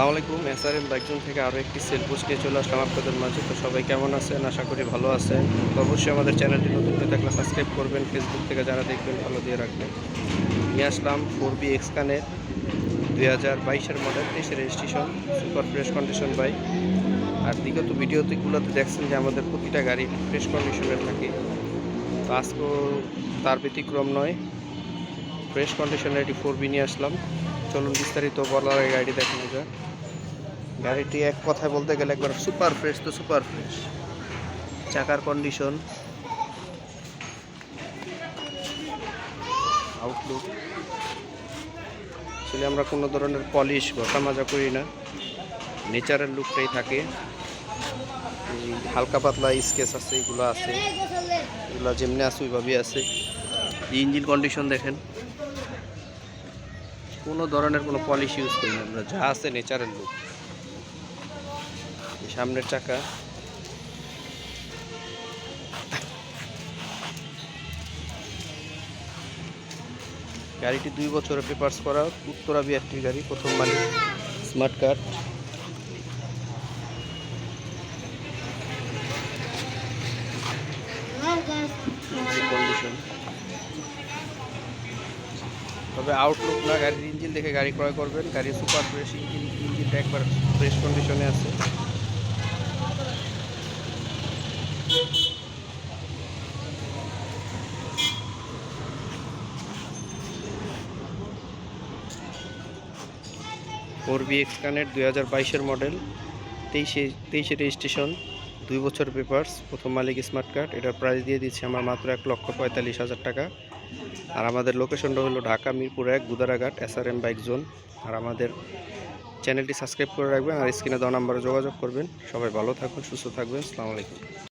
আসসালামু আলাইকুম। এসআরএম বাইকজন থেকে আরও একটি সেল পোস্ট চলে আসলাম আপনাদের মাঝে। তো সবাই কেমন আছেন? আশা করি ভালো আছেন। তো অবশ্যই আমাদের চ্যানেলটি নতুন হয়ে থাকলে সাবস্ক্রাইব করবেন ফেসবুক থেকে যারা দেখবেন ভালো দিয়ে রাখবেন। নিয়ে আসলাম ফোর বি এক্সকানের দুই হাজার বাইশের মডেল তেইশে registration super fresh condition bike আর বিগত ভিডিওতেগুলোতে দেখছেন যে আমাদের প্রতিটা গাড়ি ফ্রেশ কন্ডিশনে থাকে। তো আজকেও তার ব্যতিক্রম নয় ফ্রেশ কন্ডিশনে একটি ফোর বি নিয়ে আসলাম। চলুন বিস্তারিত বলার আগে গাড়ি দেখানো যাক। গাড়িটি এক কথায় বলতে গেলে একবার সুপার ফ্রেশ তো সুপার ফ্রেশ চাকার কন্ডিশন আউটলুক আসলে আমরা কোনো ধরনের পলিশ ঘষা মাজা করি না। নেচারাল লুকটাই থাকে। হালকা পাতলা স্কেচ আছে, এগুলো আছে। এগুলো যেমনি আছে, ওইভাবেই আছে। ইঞ্জিন কন্ডিশন দেখেন। কোনো ধরনের কোনো পলিশ ইউজ করি না আমরা, যা আছে নেচারাল লুক সামনের চাকা। গাড়িটি দুই বছরের পেপার্স করা, উত্তরা বিআরটির গাড়ি, প্রথম মালিক স্মার্ট কার্ড। কন্ডিশন তবে আউটলুক না, গাড়ির ইঞ্জিন দেখে গাড়ি ক্রয় করবেন। গাড়ি সুপার ফ্রেশ ইঞ্জিন ইঞ্জিনটা একবার ফ্রেশ কন্ডিশনে আছে। ফোর বি এক্স কানের দুই হাজার বাইশের মডেল, তেইশে তেইশে রেজিস্ট্রেশন, দুই বছর পেপার্স, প্রথম মালিক স্মার্ট কার্ড, এটার প্রাইস দিয়ে দিচ্ছি আমার মাত্র এক লক্ষ পঁয়তাল্লিশ হাজার টাকা। আর আমাদের লোকেশনটা হলো ঢাকা, মিরপুর এক, Gudaraghat S R M bike zone আর আমাদের চ্যানেলটি সাবস্ক্রাইব করে রাখবেন আর স্ক্রিনে দেওয়া নাম্বারে যোগাযোগ করবেন। সবাই ভালো থাকুন, সুস্থ থাকবেন, আসসালামু আলাইকুম।